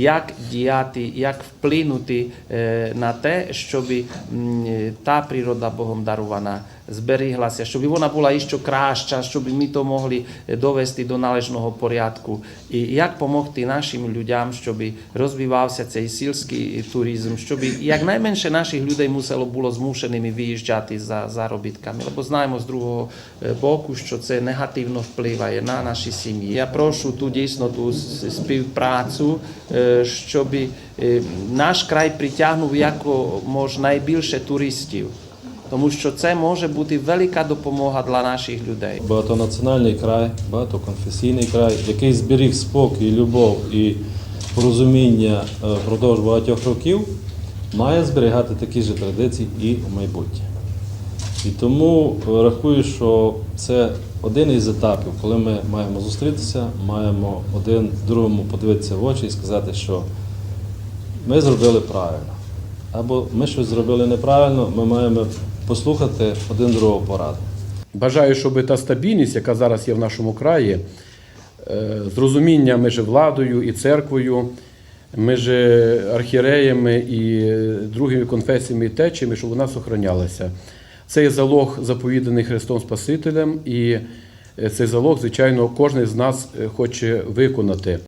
як діяти, як вплинути е, на те, щоб е, та природа Богом дарована зберіглася, щоб вона була іще краща, щоб ми то могли е, довести до належного порядку. І як допомогти нашим людям, щоб розвивався цей сільський туризм, щоб якнайменше наших людей мусило було змушеними виїжджати за заробітками. Бо знаємо з другого е, боку, що це негативно впливає на наші сім'ї. Я прошу ту дійсно ту с- співпрацю, е, щоб е, наш край притягнув якомога найбільше туристів. Тому що це може бути велика допомога для наших людей. Багатонаціональний край, багатоконфесійний край, який зберіг спокій, любов і порозуміння е, впродовж багатьох років, має зберігати такі ж традиції і в майбутнє. І тому е, рахую, що це один із етапів, коли ми маємо зустрітися, маємо один другому подивитися в очі і сказати, що ми зробили правильно. Або ми щось зробили неправильно, ми маємо послухати один другого пораду. Бажаю, щоб та стабільність, яка зараз є в нашому краї, е, зрозуміння між владою і церквою, між архіреями і другими конфесіями і течіями, щоб вона сохранялася. Це є залог заповіданий Христом Спасителем, і е, цей залог, звичайно, кожен з нас е, хоче виконати.